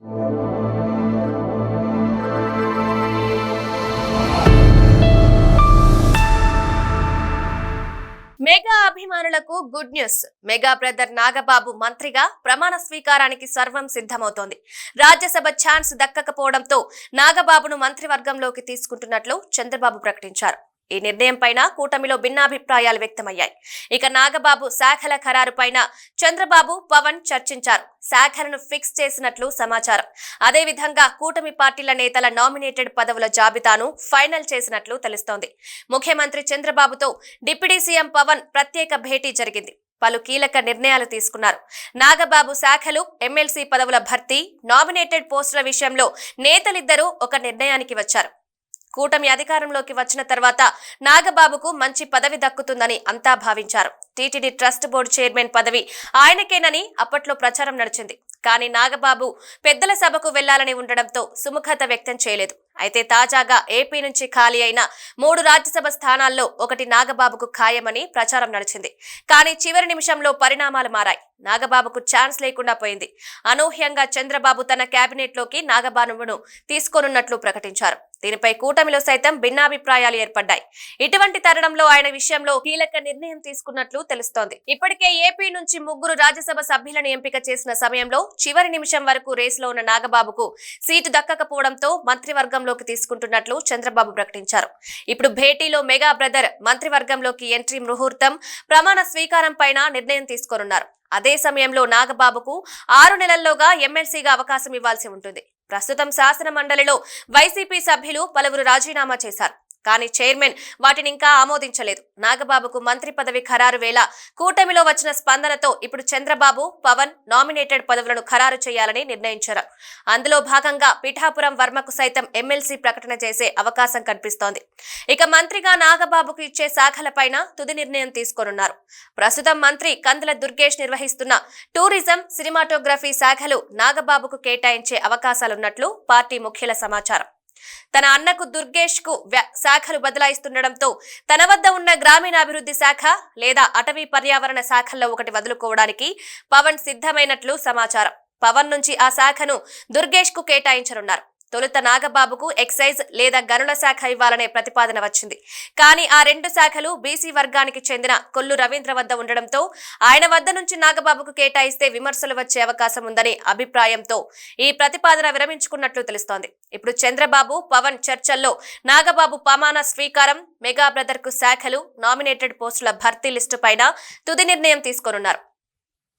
Mega అభిమానులకు good news. Mega brother Nagababu మంత్రిగా ప్రమాణ స్వీకారానికి సర్వం సిద్ధమవుతోంది. రాజ్యసభ ఛాన్స్ దక్కకపోవడంతో నాగబాబును మంత్రివర్గంలోకి తీసుకుంటున్నట్లు చంద్రబాబు ప్రకటించారు. ఈ నిర్ణయం పైన కూటమిలో భిన్నాభిప్రాయాలు వ్యక్తమయ్యాయి. ఇక నాగబాబు శాఖల ఖరారు పైన చంద్రబాబు పవన్ చర్చించారు. శాఖలను ఫిక్స్ చేసినట్లు సమాచారం. అదేవిధంగా కూటమి పార్టీల నేతల నామినేటెడ్ పదవుల జాబితాను ఫైనల్ చేసినట్లు తెలుస్తోంది. ముఖ్యమంత్రి చంద్రబాబుతో డిప్యూటీ సీఎం పవన్ ప్రత్యేక భేటీ జరిగింది. పలు కీలక నిర్ణయాలు తీసుకున్నారు. నాగబాబు శాఖలు ఎమ్మెల్సీ పదవుల భర్తీ నామినేటెడ్ పోస్టుల విషయంలో నేతలిద్దరూ ఒక నిర్ణయానికి వచ్చారు. కూటమి అధికారంలోకి వచ్చిన తర్వాత నాగబాబుకు మంచి పదవి దక్కుతుందని అంతా భావించారు. టీటీడీ ట్రస్ట్ బోర్డు చైర్మన్ పదవి ఆయనకేనని అప్పట్లో ప్రచారం నడిచింది. కానీ నాగబాబు పెద్దల సభకు వెళ్ళాలని ఉండడంతో సుముఖత వ్యక్తం చేయలేదు. అయితే తాజాగా ఏపీ నుంచి ఖాళీ అయిన మూడు రాజ్యసభ స్థానాల్లో ఒకటి నాగబాబుకు ఖాయమని ప్రచారం నడిచింది. కానీ చివరి నిమిషంలో పరిణామాలు మారాయి. నాగబాబుకు ఛాన్స్ లేకుండా పోయింది. అనూహ్యంగా చంద్రబాబు తన కేబినెట్లోకి నాగబాబును తీసుకోనున్నట్లు ప్రకటించారు. దీనిపై కూటమిలో సైతం భిన్నాభిప్రాయాలు ఏర్పడ్డాయి. ఇటువంటి తరుణంలో ఆయన విషయంలో కీలక నిర్ణయం తీసుకున్నట్లు తెలుస్తోంది. ఇప్పటికే ఏపీ నుంచి ముగ్గురు రాజ్యసభ సభ్యులను ఎంపిక చేసిన సమయంలో చివరి నిమిషం వరకు రేసులో ఉన్న నాగబాబుకు సీటు దక్కకపోవడంతో మంత్రివర్గం మంత్రివర్గంలోకి తీసుకుంటున్నట్లు చంద్రబాబు ప్రకటించారు. ఇప్పుడు భేటీలో మెగా బ్రదర్ మంత్రివర్గంలోకి ఎంట్రీ ముహూర్తం ప్రమాణ స్వీకారం పైన నిర్ణయం తీసుకోనున్నారు. అదే సమయంలో నాగబాబుకు ఆరు నెలల్లోగా ఎమ్మెల్సీగా అవకాశం ఇవ్వాల్సి ఉంటుంది. ప్రస్తుతం శాసన మండలిలో వైసీపీ సభ్యులు పలువురు రాజీనామా చేశారు. కానీ చైర్మన్ వాటిని ఇంకా ఆమోదించలేదు. నాగబాబుకు మంత్రి పదవి ఖరారు వేళ కూటమిలో వచ్చిన స్పందనతో ఇప్పుడు చంద్రబాబు పవన్ నామినేటెడ్ పదవులను ఖరారు చేయాలని నిర్ణయించారు. అందులో భాగంగా పిఠాపురం వర్మకు సైతం ఎమ్మెల్సీ ప్రకటన చేసే అవకాశం కనిపిస్తోంది. ఇక మంత్రిగా నాగబాబుకు ఇచ్చే శాఖలపైన తుది నిర్ణయం తీసుకోనున్నారు. ప్రస్తుతం మంత్రి కందుల దుర్గేష్ నిర్వహిస్తున్న టూరిజం సినిమాటోగ్రఫీ శాఖలు నాగబాబుకు కేటాయించే అవకాశాలున్నట్లు పార్టీ ముఖ్యుల సమాచారం. తన అన్నకు దుర్గేష్కు శాఖలు బదలాయిస్తుండటంతో తన వద్ద ఉన్న గ్రామీణాభివృద్ధి శాఖ లేదా అటవీ పర్యావరణ శాఖల్లో ఒకటి వదులుకోవడానికి పవన్ సిద్ధమైనట్లు సమాచారం. పవన్ నుంచి ఆ శాఖను దుర్గేష్కు కేటాయించనున్నారు. తొలుత నాగబాబుకు ఎక్సైజ్ లేదా గనుల శాఖ ఇవ్వాలనే ప్రతిపాదన వచ్చింది. కానీ ఆ రెండు శాఖలు బీసీ వర్గానికి చెందిన కొల్లు రవీంద్ర వద్ద ఉండడంతో ఆయన వద్ద నుంచి నాగబాబుకు కేటాయిస్తే విమర్శలు వచ్చే అవకాశం ఉందని అభిప్రాయంతో ఈ ప్రతిపాదన విరమించుకున్నట్లు తెలుస్తోంది. ఇప్పుడు చంద్రబాబు పవన్ చర్చల్లో నాగబాబు పమాన స్వీకారం మెగా బ్రదర్కు శాఖలు నామినేటెడ్ పోస్టుల భర్తీ లిస్టు పైన తుది నిర్ణయం తీసుకోనున్నారు.